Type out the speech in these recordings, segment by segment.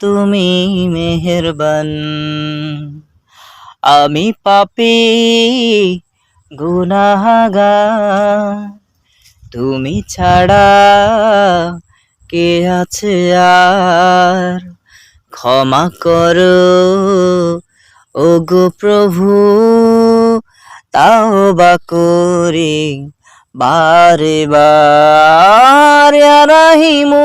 তুমি মেহেরবান। আমি পাপি গুনাহাগা তুমি ছাড়া কে আছে আর? ক্ষমা করো ও গো প্রভু তাও বা করি বারে বার। রাহিমু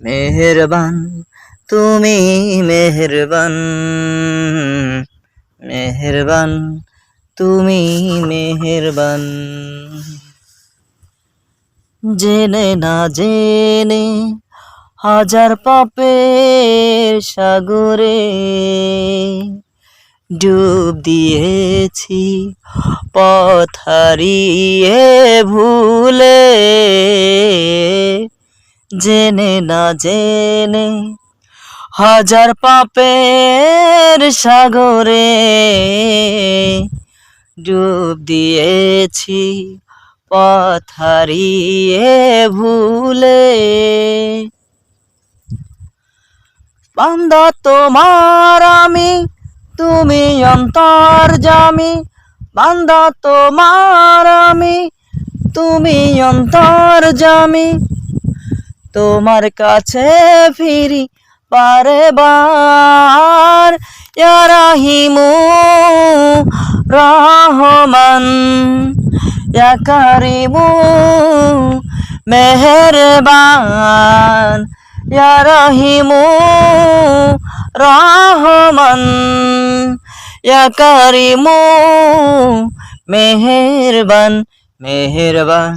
মেহেরবান, তুমি মেহেরবান মেহেরবান, তুমি মেহেরবান। জেনে না জেনে হাজার পাপের সাগরে ডুব দিয়েছি, পথ হারিয়ে ভুলে জেনে না জেনে হাজার পাপের সাগরে ডুব দিয়েছি, পথ ভুলে। বান্দা তোমার আমি, তুমি অন্তর জামি। বান্দা তোমার আমি, তুমি অন্তর জামি। তোমার কাছে ফিরি বারে বার। ইয়া রাহিমু রহমান, ইয়া কারিমু মেহেরবান। ইয়া রহিমু রহমান, ইয়া কারিমু মেহেরবান মেহেরবান।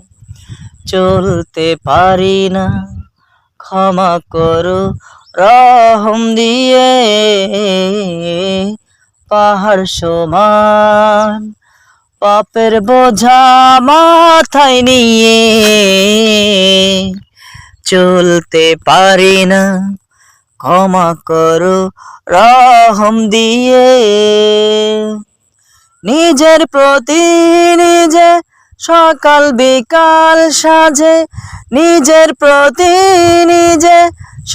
চলতে পারি না। ক্ষমা করো, রহম দিয়ে পাহাড় সমান। পাপের বোঝা মাথায় নিয়ে চলতে পারি না। ক্ষমা করো, রহম দিয়ে নিজের প্রতি নিজে সকাল বিকাল সাজে, নিজের প্রতি নিজে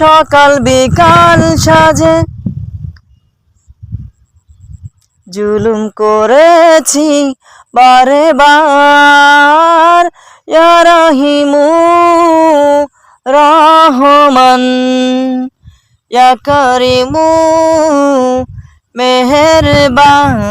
সকাল বিকাল সাজে। জুলুম করেছি বারে বার, ইয়া রাহিমু রহমান, ইয়া করিমু মেহেরবান।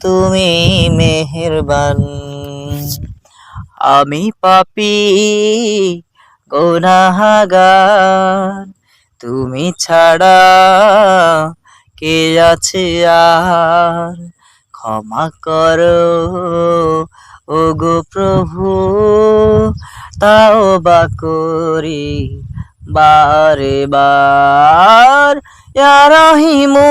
তুমি মেহেরবান। আমি পাপি, গুনাহগার। তুমি ছাড়া কে আছে আর? ক্ষমা করো ও গো প্রভু তাও বা করি বারে বার রহিমু